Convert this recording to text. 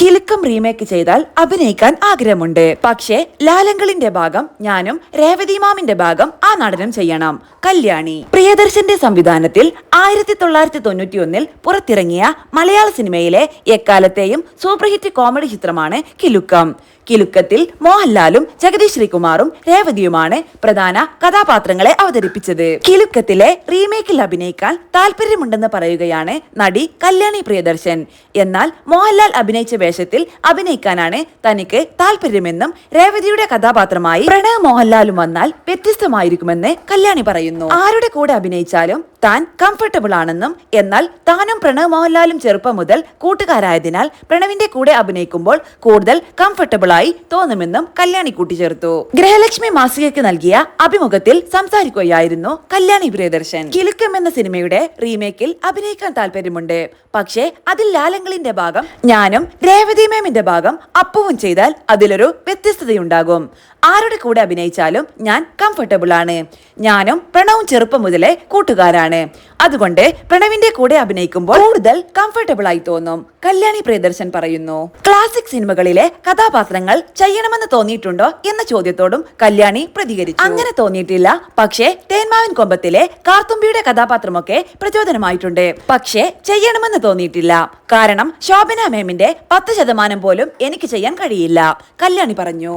Kilukkam remake ചെയ്താൽ അഭിനയിക്കാൻ ആഗ്രഹമുണ്ട്. പക്ഷേ ലാലങ്കളിന്റെ ഭാഗം ഞാനും രേവതി മാമിന്റെ ഭാഗം ആ നടനം ചെയ്യണം. കല്യാണി. പ്രിയദർശന്റെ സംവിധാനത്തിൽ ആയിരത്തി തൊള്ളായിരത്തി തൊണ്ണൂറ്റി ഒന്നിൽ പുറത്തിറങ്ങിയ മലയാള സിനിമയിലെ എക്കാലത്തെയും സൂപ്പർ ഹിറ്റ് കോമഡി ചിത്രമാണ് കിലുക്കം. കിലുക്കത്തിൽ മോഹൻലാലും ജഗദീഷ് ശ്രീകുമാറും രേവതിയുമാണ് പ്രധാന കഥാപാത്രങ്ങളെ അവതരിപ്പിച്ചത്. കിലുക്കത്തിലെ റീമേക്കിൽ അഭിനയിക്കാൻ താല്പര്യമുണ്ടെന്ന് പറയുകയാണ് നടി കല്യാണി പ്രിയദർശൻ. എന്നാൽ മോഹൻലാൽ അഭിനയിച്ച വേഷത്തിൽ അഭിനയിക്കാനാണ് തനിക്ക് താല്പര്യമെന്നും രേവതിയുടെ കഥാപാത്രമായി പ്രണവ് മോഹൻലാലും വന്നാൽ വ്യത്യസ്തമായിരിക്കുമെന്ന് കല്യാണി പറയുന്നു. ആരുടെ കൂടെ അഭിനയിച്ചാലും താൻ കംഫർട്ടബിൾ ആണെന്നും എന്നാൽ താനും പ്രണവ് മോഹൻലാലും ചെറുപ്പം മുതൽ കൂട്ടുകാരായതിനാൽ പ്രണവിന്റെ കൂടെ അഭിനയിക്കുമ്പോൾ കൂടുതൽ കംഫർട്ടബിൾ ആയി തോന്നുമെന്നും കല്യാണി കൂട്ടിച്ചേർത്തു. ഗ്രഹലക്ഷ്മി മാസികയ്ക്ക് നൽകിയ അഭിമുഖത്തിൽ സംസാരിക്കുകയായിരുന്നു കല്യാണി പ്രിയദർശൻ. കിലുക്കം എന്ന സിനിമയുടെ റീമേക്കിൽ അഭിനയിക്കാൻ താല്പര്യമുണ്ട്. പക്ഷേ അതിൽ ലാലങ്ങളിന്റെ ഭാഗം ഞാനും രേവതി മാമിന്റെ ഭാഗം അപ്പവും ചെയ്താൽ അതിലൊരു വ്യത്യസ്തതയുണ്ടാകും. ആരുടെ കൂടെ അഭിനയിച്ചാലും ഞാൻ കംഫർട്ടബിൾ ആണ്. ഞാനും പ്രണവും ചെറുപ്പം മുതലേ കൂട്ടുകാരാണ്. അതുകൊണ്ട് പ്രണവിന്റെ കൂടെ അഭിനയിക്കുമ്പോൾ കൂടുതൽ കംഫർട്ടബിൾ ആയി തോന്നും കല്യാണി പ്രിയദർശൻ പറയുന്നു. ക്ലാസിക് സിനിമകളിലെ കഥാപാത്രങ്ങൾ ചെയ്യണമെന്ന് തോന്നിയിട്ടുണ്ടോ എന്ന ചോദ്യത്തോടും കല്യാണി പ്രതികരിച്ചു. അങ്ങനെ തോന്നിയിട്ടില്ല. പക്ഷേ തേന്മാവിൻ കൊമ്പത്തിലെ കാർത്തുമ്പിയുടെ കഥാപാത്രമൊക്കെ പ്രചോദനമായിട്ടുണ്ട്. പക്ഷേ ചെയ്യണമെന്ന് തോന്നിയിട്ടില്ല. കാരണം ശോഭന മേമിന്റെ പത്ത് ശതമാനം പോലും എനിക്ക് ചെയ്യാൻ കഴിയില്ല കല്യാണി പറഞ്ഞു.